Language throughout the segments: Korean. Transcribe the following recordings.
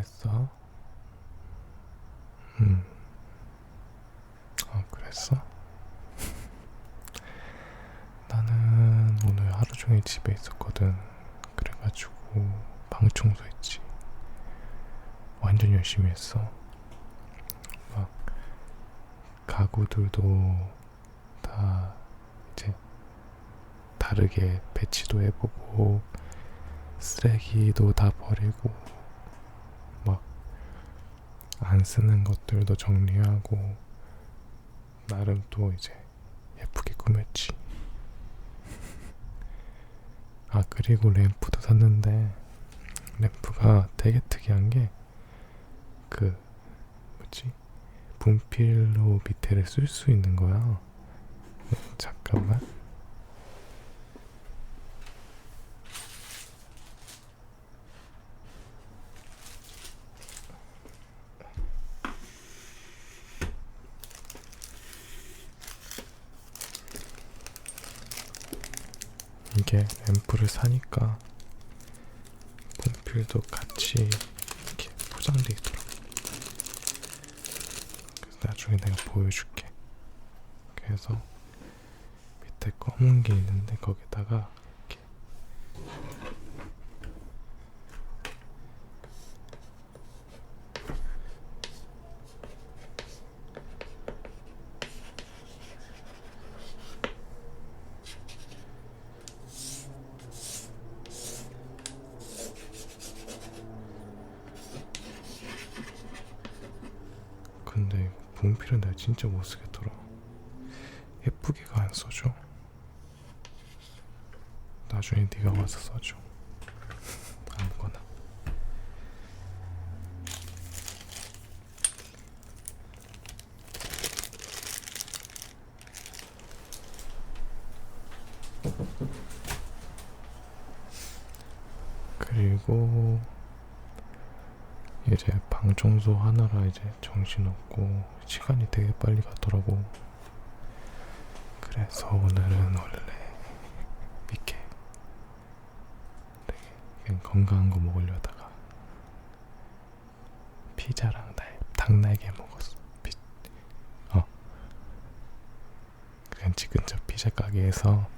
했어? 음. 아, 그랬어? 나는 오늘 하루 종일 집에 있었거든. 그래가지고 방 청소했지. 완전 열심히 했어. 막 가구들도 다 이제 다르게 배치도 해보고 쓰레기도 다 버리고 막 안 쓰는 것들도 정리하고 나름 또 이제 예쁘게 꾸몄지. 아 그리고 램프도 샀는데 램프가 되게 특이한 게 그 뭐지 분필로 밑에를 쓸 수 있는 거야. 잠깐만. 이게 앰플을 사니까 분필도 같이 이렇게 포장돼 있더라고. 그래서 나중에 내가 보여줄게. 그래서 밑에 검은 게 있는데 거기다가 이렇게 근데 분필은 내가 진짜 못 쓰겠더라. 예쁘게가 안 써줘. 나중에 네가 와서 써줘. 아무거나. 그리고 이제 방 청소 하느라 이제 정신없고 시간이 되게 빨리 가더라고. 그래서 오늘은 원래 이렇게 되게 그냥 건강한 거 먹으려다가 피자랑 날, 닭날개 먹었어. 피, 어. 그냥 집 근처 피자 가게에서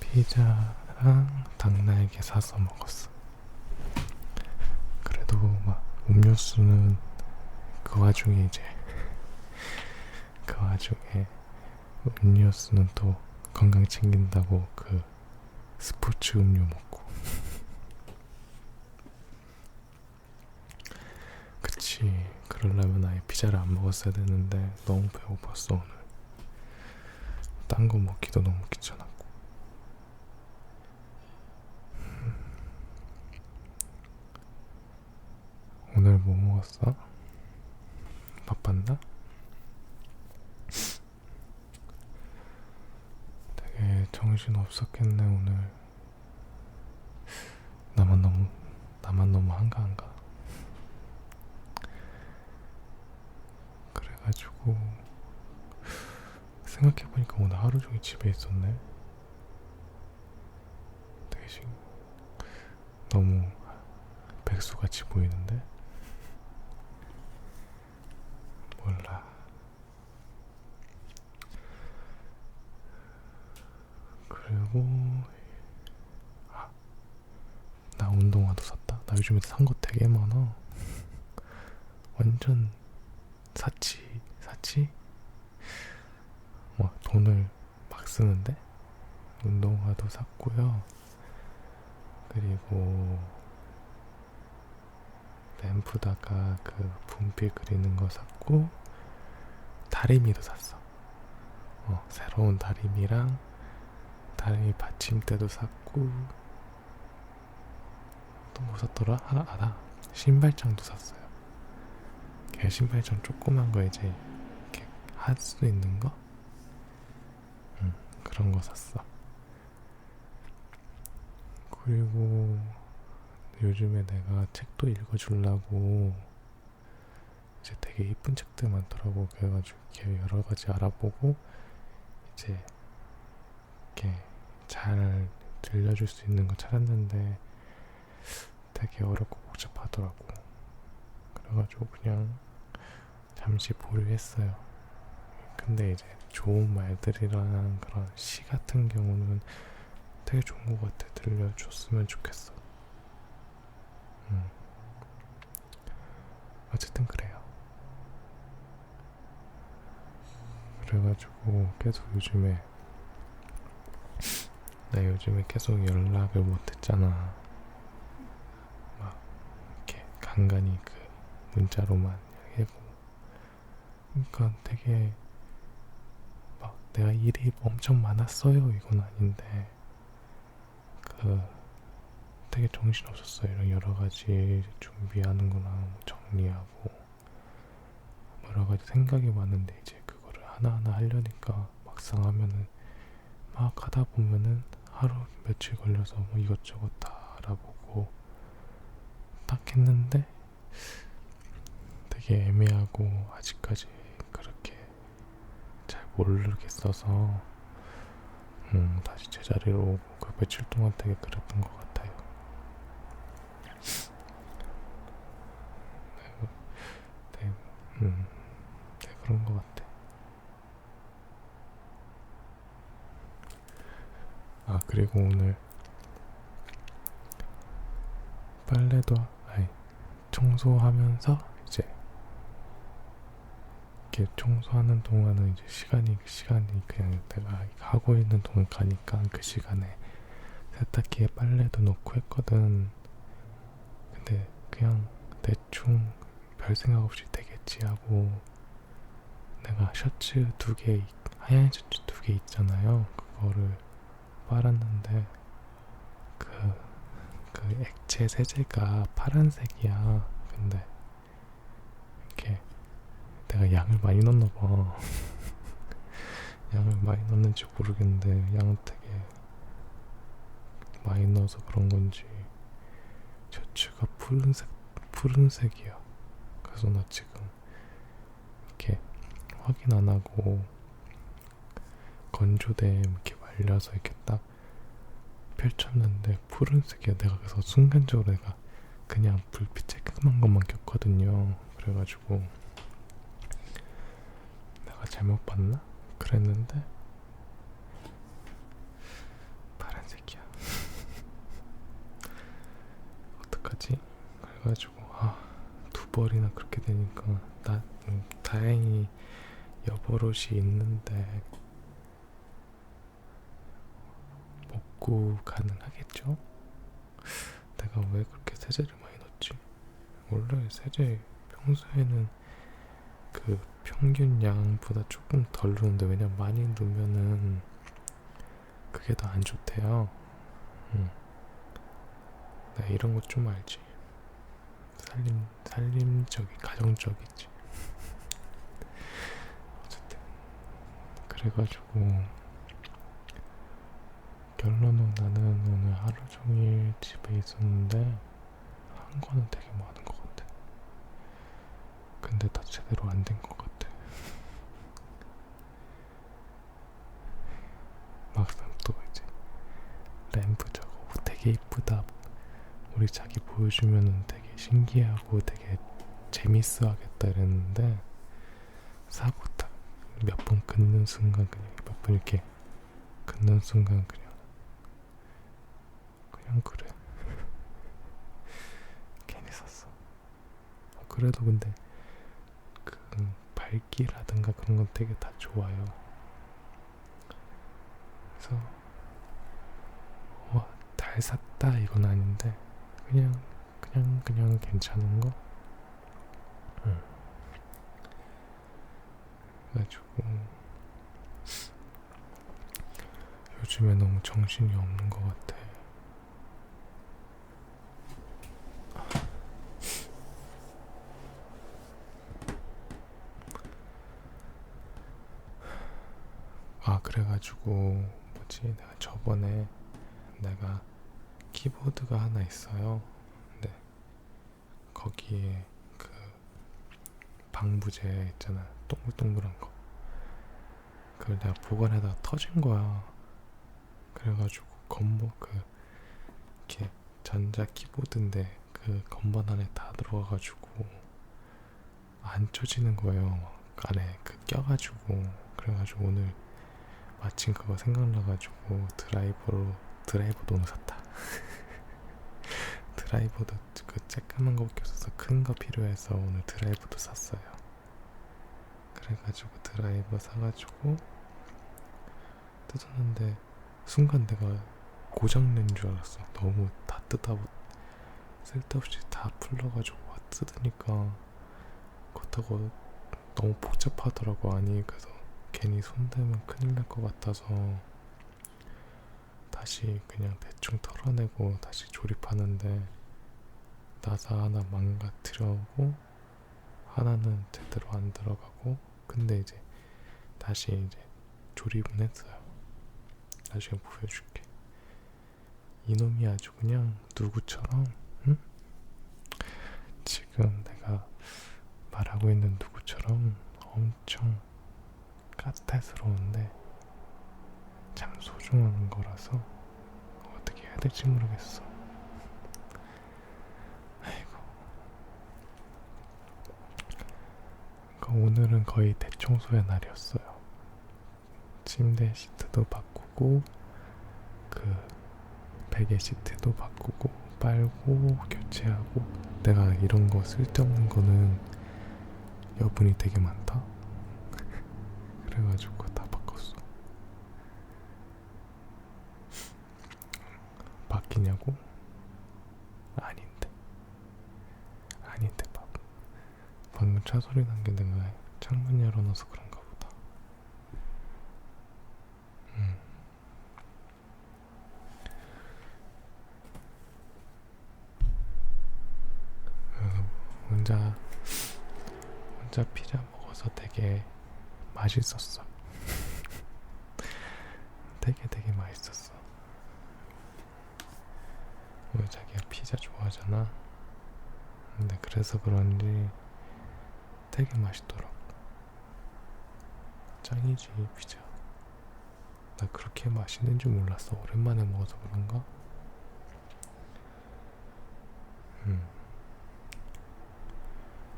피자랑 닭날개 사서 먹었어. 그래도 막 음료수는 그 와중에 이제 그 와중에 음료수는 또 건강 챙긴다고 그 스포츠 음료 먹고. 그치. 그러려면 아예 피자를 안 먹었어야 되는데 너무 배고팠어 오늘 딴 거 먹기도 너무 귀찮았고 오늘 뭐 먹었어? 바빴나? 되게 정신 없었겠네 오늘. 나만 너무 나만 너무 한가한가. 그래가지고 생각해보니까 오늘 하루 종일 집에 있었네. 되게 지금 너무 백수같이 보이는데. 몰라. 그리고 아, 나 운동화도 샀다. 나 요즘에 산 거 되게 많아. 완전 사치 사치. 와 돈을 막 쓰는데 운동화도 샀고요. 그리고 램프다가 그 분필 그리는 거 샀고 다리미도 샀어. 어, 새로운 다리미랑 다리미 받침대도 샀고 또 뭐 샀더라? 하나 아나 신발장도 샀어요. 걔 신발장 조그만 거 이제 이렇게 할 수 있는 거? 응, 그런 거 샀어. 그리고 요즘에 내가 책도 읽어주려고 이제 되게 이쁜 책들 많더라고 그래가지고 이렇게 여러 가지 알아보고 이제 이렇게 잘 들려줄 수 있는 거 찾았는데 되게 어렵고 복잡하더라고. 그래가지고 그냥 잠시 보류했어요. 근데 이제 좋은 말들이라는 그런 시 같은 경우는 되게 좋은 것 같아. 들려줬으면 좋겠어. 음. 어쨌든 그래요. 그래가지고 계속 요즘에 나 요즘에 계속 연락을 못했잖아. 막 이렇게 간간히 그 문자로만 얘기하고. 그러니까 되게 막 내가 일이 엄청 많았어요 이건 아닌데 그 되게 정신 없었어요 이런 여러 가지 준비하는 거나 뭐 정리하고 뭐 여러 가지 생각이 많은데 이제 그거를 하나하나 하려니까 막상 하면은 막 하다 보면은 하루 며칠 걸려서 뭐 이것저것 다 알아보고 딱 했는데 되게 애매하고 아직까지 그렇게 잘 모르겠어서 음, 다시 제자리로 오고 그 며칠 동안 되게 그랬던 것 같아요. 네, 네, 음, 네 그런 것 같아. 아 그리고 오늘 빨래도 아니 청소하면서 이제 이렇게 청소하는 동안은 이제 시간이 시간이 그냥 내가 하고 있는 동안 가니까 그 시간에 세탁기에 빨래도 넣고 했거든. 근데 그냥 대충 별 생각 없이 되겠지 하고 내가 셔츠 두 개 하얀 셔츠 두 개 있잖아요. 그거를 빨았는데 그, 그 액체 세제가 파란색이야. 근데 이렇게 내가 양을 많이 넣나 봐. 양을 많이 넣는지 모르겠는데 양 되게 많이 넣어서 그런 건지 셔츠가 푸른색 푸른색이야. 그래서 나 지금 이렇게 확인 안 하고 건조대 이렇게 말려서 이렇게 딱 펼쳤는데 푸른색이야. 내가 그래서 순간적으로 내가 그냥 불빛에 끄만 것만 꼈거든요. 그래가지고 내가 잘못 봤나? 그랬는데 파란색이야. 어떡하지? 그래가지고 아, 두 벌이나 그렇게 되니까 나 음, 다행히 여벌옷이 있는데 복구 가능하겠죠? 내가 왜 그렇게 세제를 많이 넣지? 원래 세제 평소에는 그 평균 양보다 조금 덜 넣는데 왜냐면 많이 넣으면은 그게 더 안 좋대요. 응. 나 이런 거 좀 알지. 살림 살림적이 가정적이지. 어쨌든 그래가지고 결론은 나는 오늘 하루 종일 집에 있었는데 한 거는 되게 많은 것 같아. 근데 다 제대로 안 된 것 같아. 막상 또 이제 램프 저거 되게 이쁘다. 우리 자기 보여주면은 되게 신기하고 되게 재밌어 하겠다 이랬는데 사고 딱 몇 번 긋는 순간 그냥 몇 번 이렇게 긋는 순간 그냥 그냥 그래 괜히 샀어 그래도 근데 그 밝기라든가 그런 건 되게 다 좋아요 그래서 와잘 샀다 이건 아닌데 그냥 그냥 그냥 괜찮은 거 응. 그래가지고 요즘에 너무 정신이 없는 것 같아. 아 그래 가지고 뭐지 내가 저번에 내가 키보드가 하나 있어요. 근데 거기에 그 방부제 있잖아 동글동글한 거. 그걸 내가 보관하다가 터진 거야. 그래가지고 건모 그 이렇게 전자 키보드인데 그그 건반 안에 다 들어가가지고 안 쳐지는 거예요. 안에 그 껴가지고 그래가지고 오늘 마침 그거 생각나가지고 드라이버로 드라이버 너무 샀다. 드라이버도 그 쬐까만 거밖에 없어서 큰 거 필요해서 오늘 드라이버도 샀어요. 그래가지고 드라이버 사가지고 뜯었는데 순간 내가 고장낸 줄 알았어. 너무 다 뜯다 쓸데없이 다 풀러가지고 뜯으니까 그렇다고 너무 복잡하더라고 아니 그래서 괜히 손대면 큰일 날 것 같아서 다시 그냥 대충 털어내고 다시 조립하는데 나사 하나 망가뜨려고 하나는 제대로 안 들어가고 근데 이제 다시 이제 조립은 했어요 나중에 보여줄게 이놈이 아주 그냥 누구처럼 응? 지금 내가 말하고 있는 누구처럼 엄청 까탈스러운데 참 소중한 거라서 어떻게 해야 될지 모르겠어. 아이고. 그러니까 오늘은 거의 대청소의 날이었어요. 침대 시트도 바꾸고 그 베개 시트도 바꾸고 빨고 교체하고 내가 이런 거 쓸데없는 거는 여분이 되게 많다. 그래가지고 다 바꿨어. 바뀌냐고? 아닌데. 아닌데, 밥. 방금 차 소리 난 게 내가 창문 열어놔서 그런가 보다. 음. 어, 혼자 혼자 피자 먹어서 되게 맛있었어. 되게 되게 맛있었어. 왜 자기가 피자 좋아하잖아. 근데 그래서 그런지 되게 맛있더라고. 짱이지 피자. 나 그렇게 맛있는 줄 몰랐어. 오랜만에 먹어서 그런가? 음.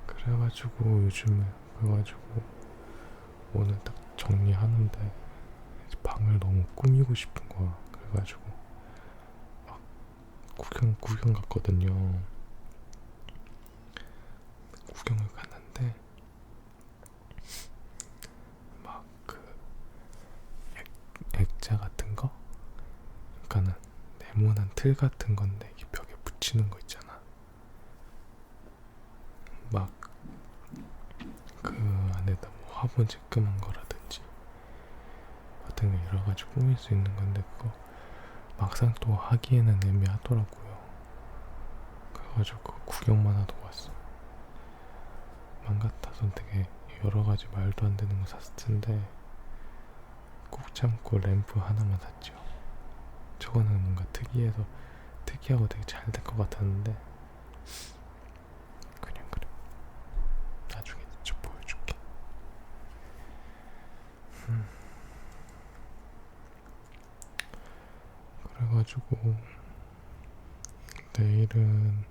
그래가지고 요즘에 그래가지고 오늘 딱 정리하는데 방을 너무 꾸미고 싶은 거야. 그래가지고 막 구경 구경 갔거든요. 구경을 갔는데 막 그 액자 같은 거, 그러니까는 네모난 틀 같은 건데 이 벽에 붙이는 거 있잖아. 막그 화분 쬐끔한 거라든지 같은 거 여러 가지 꾸밀 수 있는 건데 그거 막상 또 하기에는 애매하더라고요. 그래가지고 구경만 하고 왔어. 맘 같아선 되게 여러 가지 말도 안 되는 거 샀을 텐데 꾹 참고 램프 하나만 샀죠. 저거는 뭔가 특이해서 특이하고 되게 잘 될 것 같았는데 그래가지고 내일은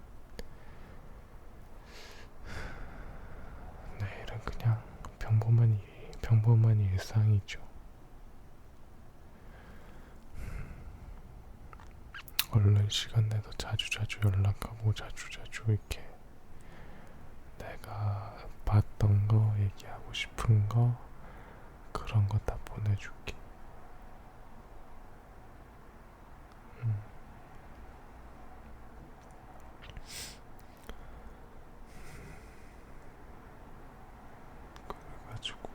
내일은 그냥 평범한 평범한 일상이죠. 얼른 시간 내서 자주 자주 연락하고 자주 자주 이렇게 내가 봤던 거 얘기하고 싶은 거 그런 거 다 보내줄게. 그래가지고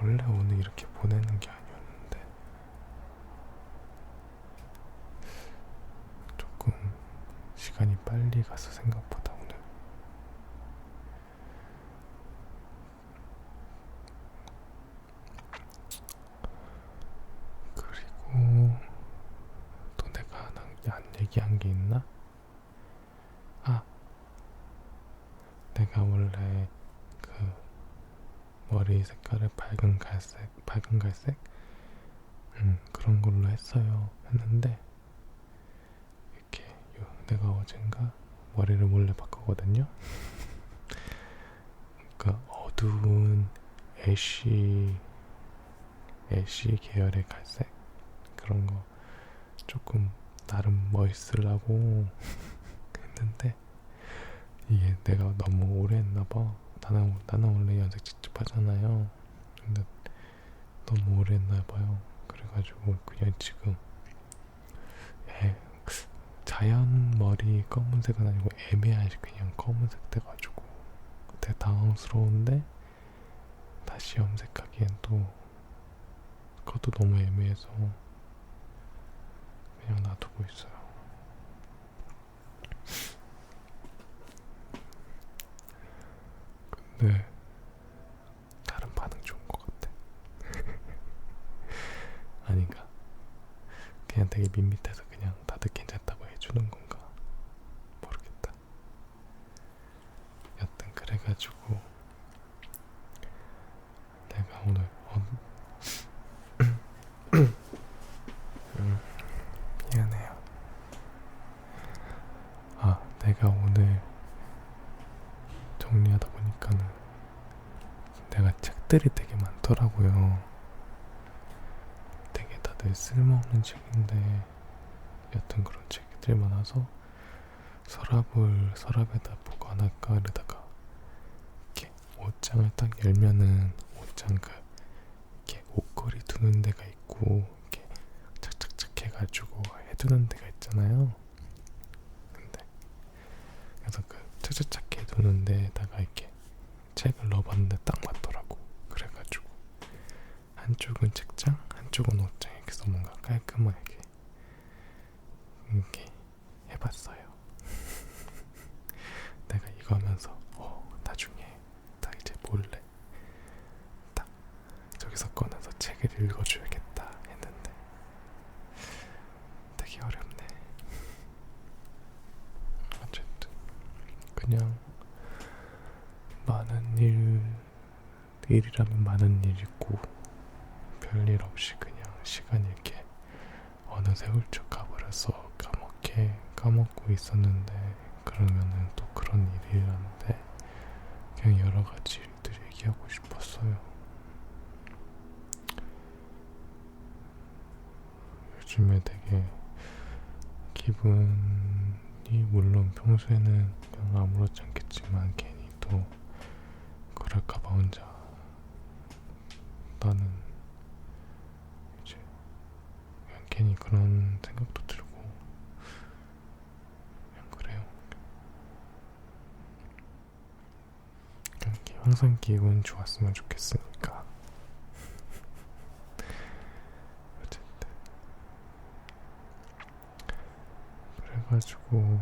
원래 오늘 이렇게 보내는 게 아니었는데 조금 시간이 빨리 가서 생각보다 오늘 그리고 또 내가 안 얘기한 게 있나? 아, 내가 원래 그 머리 색깔을 밝은 갈색, 밝은 갈색? 음, 그런 걸로 했어요. 했는데, 이렇게 요, 내가 어젠가 머리를 몰래 바꿨거든요. 그러니까 어두운 애쉬 애쉬 계열의 갈색 그런 거 조금 나름 멋있으려고 했는데 이게 내가 너무 오래 했나봐. 나는 나는 원래 연색 직접 하잖아요. 근데 너무 오래 했나봐요. 그래가지고 그냥 지금 애, 자연 머리 검은색은 아니고 애매한 그냥 검은색 돼가지고 되게 당황스러운데 다시 염색하기엔 또 그것도 너무 애매해서 그냥 놔두고 있어요. 근데 다른 반응 좋은 것 같아. 아닌가? 그냥 되게 밋밋해서 그냥 다들 괜찮다고 해주는 건가? 모르겠다. 여튼 그래가지고 내가 오늘 어... 음, 미안해요. 아, 내가 오늘 정리하다 보니까는 내가 책들이 되게 많더라고요. 되게 다들 쓸모없는 책인데 여튼 그런 많아서 서랍을 서랍에다 보관할까 그러다가 이렇게 옷장을 딱 열면은 옷장 그 이렇게 옷걸이 두는 데가 있고 이렇게 착착착 해가지고 해두는 데가 있잖아요. 근데 그래서 그 착착착 해두는 데에다가 이렇게 책을 넣어봤는데 딱 맞더라고. 그래가지고 한쪽은 책장, 한쪽은 옷장 이렇게 해서 뭔가 깔끔하게 해봤어요. 내가 이거 하면서 어 나중에 딱 이제 몰래 딱 저기서 꺼내서 책을 읽어줘야겠다 했는데 되게 어렵네. 어쨌든 그냥 많은 일 많은 일 있고 별일 없이 그냥 시간이 이렇게 어느새 훌쩍 가버려서 까먹게 까먹고 있었는데 그러면은 또 그런 일이라는데 그냥 여러 가지 일들 얘기하고 싶었어요. 요즘에 되게 기분이 물론 평소에는 그냥 아무렇지 않겠지만 괜히 또 그럴까봐 혼자 나는 이제 그냥 괜히 그런 생각도 들고 그냥 그래요. 그냥 기분 좋았으면 좋겠으니까. 어쨌든 그래가지고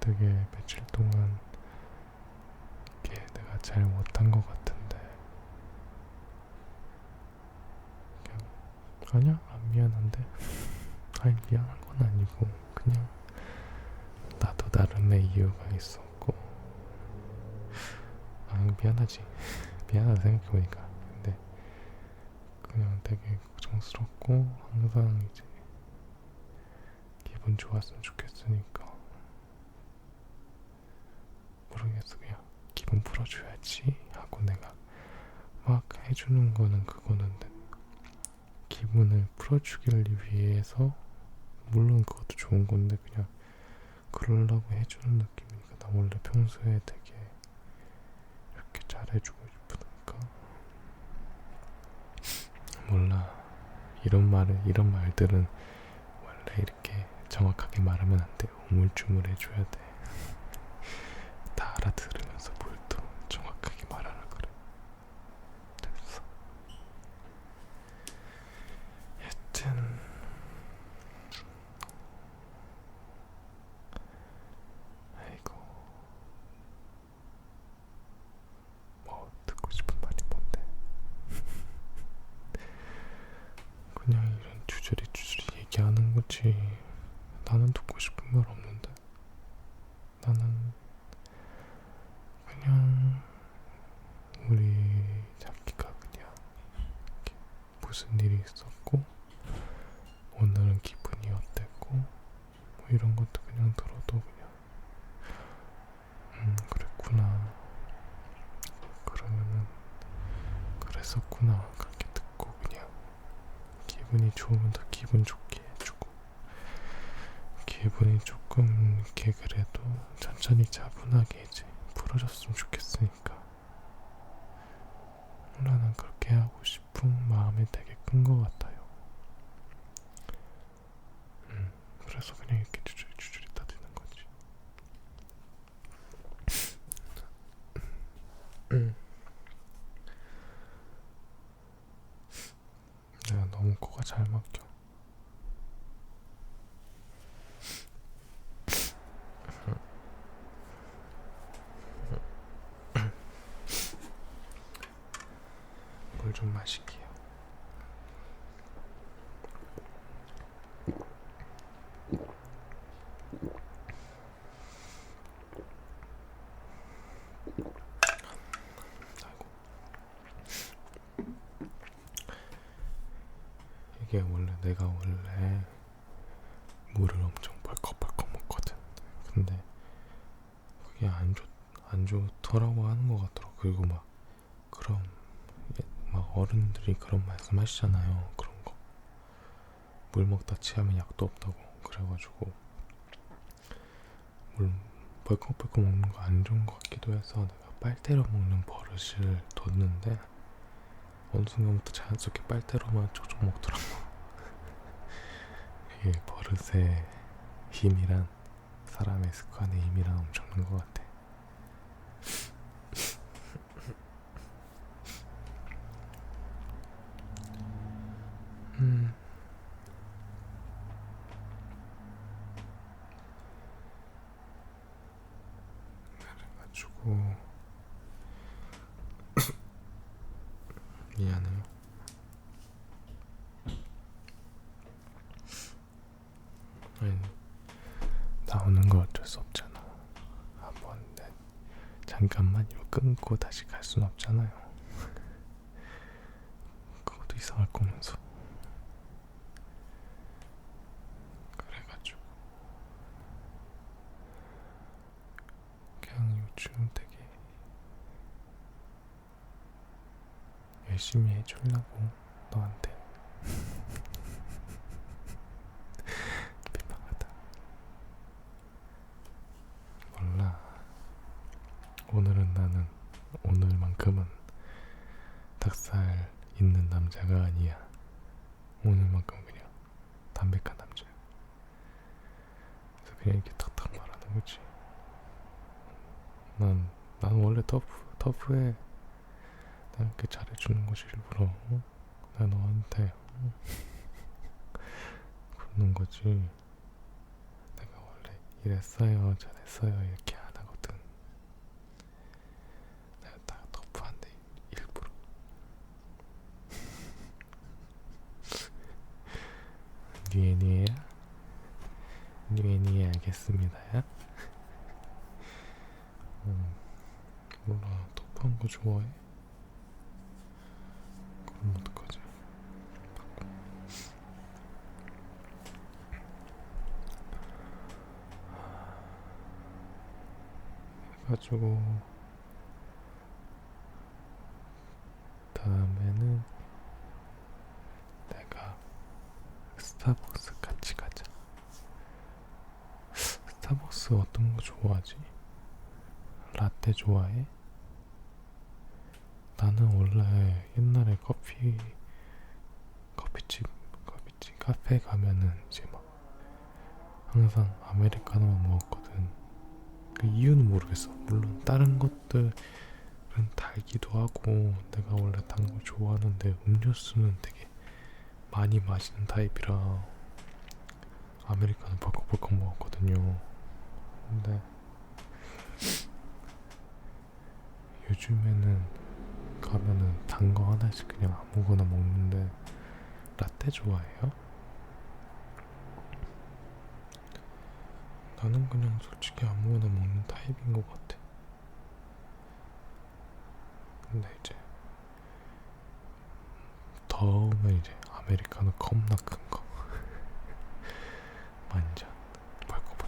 되게 며칠 동안 이게 내가 잘 못한 것 같은데. 그냥 아니야? 안 미안한데. 아니 미안한 건 아니고 그냥 나도 나름의 이유가 아 미안하지. 미안하다 생각해보니까. 근데 그냥 되게 고정스럽고 항상 이제 기분 좋았으면 좋겠으니까 모르겠어. 그냥 기분 풀어줘야지 하고 내가 막 해주는 거는 그거는 기분을 풀어주기를 위해서 물론 그것도 좋은 건데 그냥 그러려고 해주는 느낌이니까 나 원래 평소에 되게 잘해주고 싶으니까 몰라 이런 말을 이런 말들은 원래 이렇게 정확하게 말하면 안 돼. 우물쭈물 해줘야 돼. 다 알아들으면서 뭘 또 정확하게 말하라 그래. 됐어. 여튼 아이고 뭐 듣고 싶은 말이 뭔데? 그냥 이런 주저리 주저리 얘기하는 거지. 나는 듣고 싶은 말 없는데. 나는 그냥 우리 자기가 그냥 이렇게 무슨 일이 있었고 오늘은 기분이 어땠고 뭐 이런 것도 그냥 들어도 그냥 음 그랬구나 그러면은 그랬었구나 그렇게 듣고 그냥 기분이 좋으면 더 기분 좋게 해주고 기분이 조금 이렇게 그래도 천천히 차분하게 이제 풀어졌으면 좋겠으니까 나는 그렇게 하고 싶은 마음이 되게 큰 것 같아요. 음, 그래서 그냥 이렇게 주저리 주저리 따지는 거지. 음. 내가 너무 코가 잘 막혀. 물 좀 마실게요. 아이고. 이게 원래 내가 원래 물을 엄청 벌컥벌컥 먹거든. 근데 그게 안 좋, 안 좋더라고 하는 것 같더라고. 그리고 막 그럼 막 어른들이 그런 말씀 하시잖아요. 그런 거. 물 먹다 취하면 약도 없다고. 그래가지고 물 벌컥벌컥 먹는 거 안 좋은 것 같기도 해서 내가 빨대로 먹는 버릇을 뒀는데 어느 순간부터 자연스럽게 빨대로만 쪽쪽 먹더라고. 이게 버릇의 힘이란 사람의 습관의 힘이란 엄청난 것 같아. 음. 그래가지고 미안해요. 아니, 나오는 거 어쩔 수 없잖아. 한번 내 잠깐만 이거 끊고 다시 갈 순 없잖아요. 그것도 이상할 거면서. 그래가지고 그냥 요즘 되게 열심히 해주려고 너한테. 민망하다. 몰라. 오늘은 나는 오늘만큼은 닭살 있는 남자가 아니야. 오늘만큼 그냥 담백한 남자야. 그래서 그냥 이렇게 탁탁 말하는 거지. 난, 난 원래 터프, 터프해 어? 나 너한테 어? 그러는 거지 내가 원래 이랬어요 저랬어요 이렇게 안 하거든 내가 다 터프한데 일부러 니에니에야 니에니에 알겠습니다야 음, 몰라 터프한 거 좋아해? 그럼 어떡하지? 해가지고 다음에는 내가 스타벅스 같이 가자. 스타벅스 어떤 거 좋아하지? 라떼 좋아해? 원래 옛날에 커피 커피집 커피집 카페 가면은 이제 막 항상 아메리카노만 먹었거든. 그 이유는 모르겠어. 물론 다른 것들은 달기도 하고 내가 원래 단 거 좋아하는데 음료수는 되게 많이 마시는 타입이라 아메리카노 벌컥벌컥 먹었거든요. 근데 요즘에는 가면은 단 거 하나씩 그냥 아무거나 먹는데 라떼 좋아해요? 나는 그냥 솔직히 아무거나 먹는 타입인 것 같아. 근데 이제 더우면 이제 아메리카노 겁나 큰 거. 완전 벌컥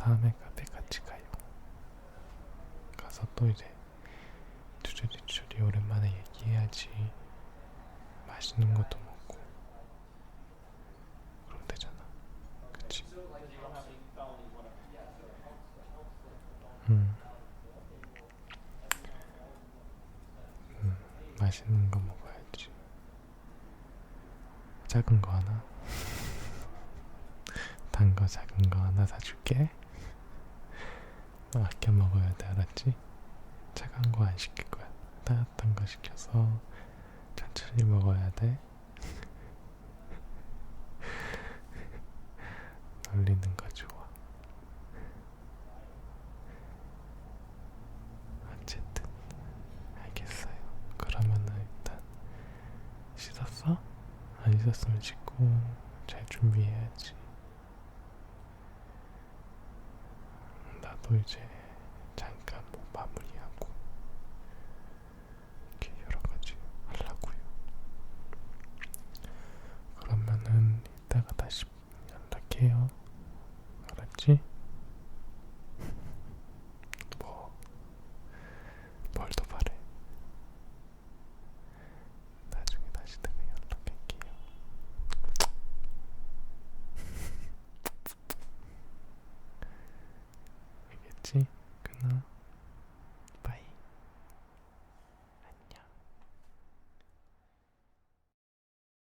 다음에 카페 같이 가요. 가서 또 이제 주저리주저리 오랜만에 얘기해야지 맛있는 것도 먹고 그럼 되잖아. 그치? 음. 음, 맛있는 거 먹어야지. 작은 거 하나. 단 거 작은 거 하나 사줄게. 아껴 먹어야 돼 알았지? 차가운 거 안 시킬 거야. 따뜻한 거 시켜서 천천히 먹어야 돼. 놀리는 거 좋아. 어쨌든 알겠어요. 그러면은 일단 씻었어? 안 씻었으면 씻고 잘 준비해야지 이제